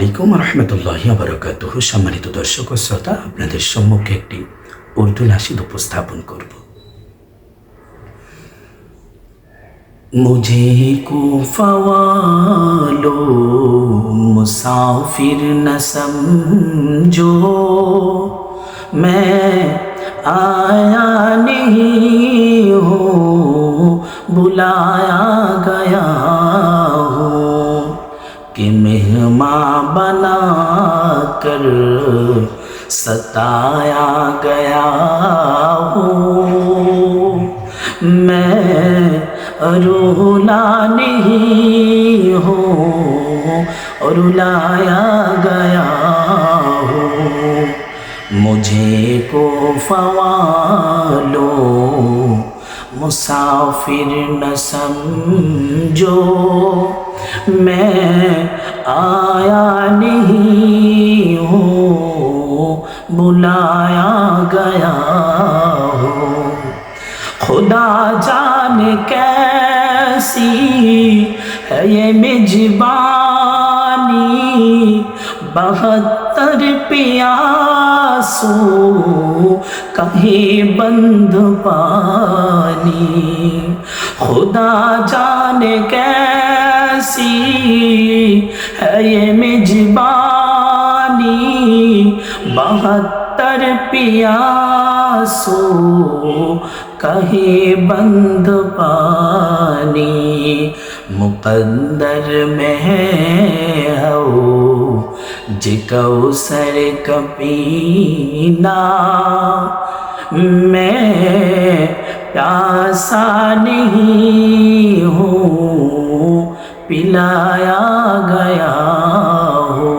আলাইকুম রহমতুল্লাহ আবরকাত সম্মানিত দর্শক ও শ্রোতা, আপনাদের সম্মুখে একটি উর্দু নাসিদ উপস্থাপন করব। মুঝে কো মুসাফির না সমঝো। মে আয়া গয়া হো। کہ مہماں بنا کر ستایا گیا ہوں۔ میں رولا نہیں ہوں رلایا گیا ہوں۔ مجھے کو فوالو مسافر نہ سمجھو۔ میں آیا نہیں ہوں، بلایا گیا ہوں۔ خدا جان کیسی ہے یہ مجبانی، بہتر پیاسو کہیں بند پانی۔ خدا جان کیسی سی ہے یہ مجبانی بہتر پیاسو کہیں بند پانی مقدر میں ہے ہو جکو سر کپینا میں پیاسا نہیں دلایا گیا ہو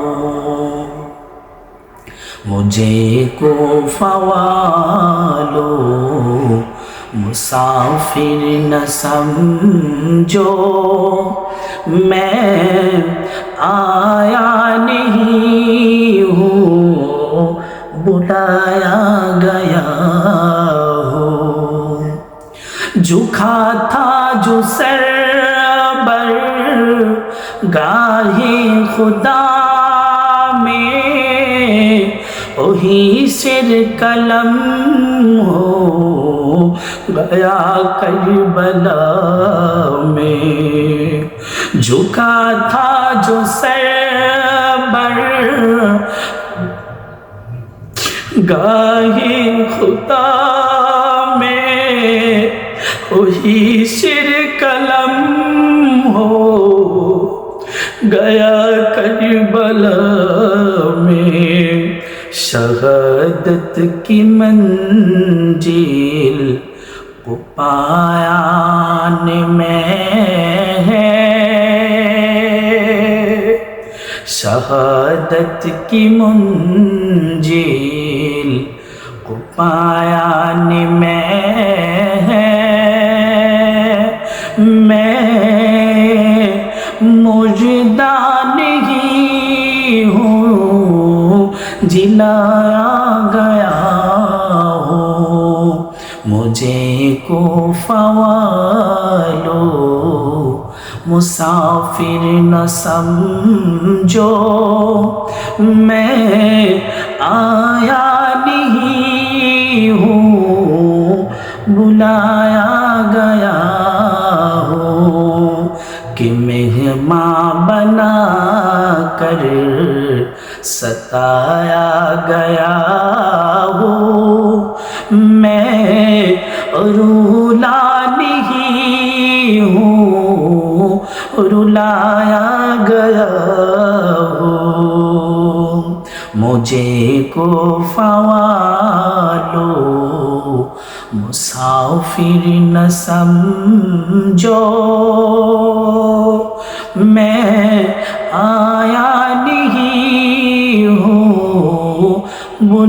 مجھے کو فوالو مسافر نہ سمجھو۔ میں آیا نہیں ہوں بلایا گیا ہوں۔ جھکا تھا جو سر بر گاہی خدا میں وہی سر قلم ہو، گیا کربلا میں۔ جھکا تھا جو سر گاہے خدا میں وہی سر قلم ہو گیا کربلا میں شہدت کی منجیل کو پایا میں شہادت کی منجیل کو پایا میں جلایا گیا ہو مجھے کو فوالو مسافر نہ سمجھو میں آیا نہیں ہوں بلایا ستایا گیا ہوں۔ میں رولا نہیں ہوں۔ گیا مجھے کو فوالو مسافر نہ سمجھو۔ میں آ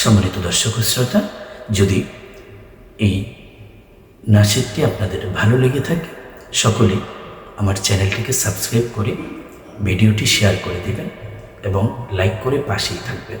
সম্মানিত দর্শক শ্রোতা, যদি এই নাচেরটি আপনাদের ভালো লেগে থাকে, সকলে আমার চ্যানেলটিকে সাবস্ক্রাইব করে ভিডিওটি শেয়ার করে দেবেন এবং লাইক করে পাশেই থাকবেন।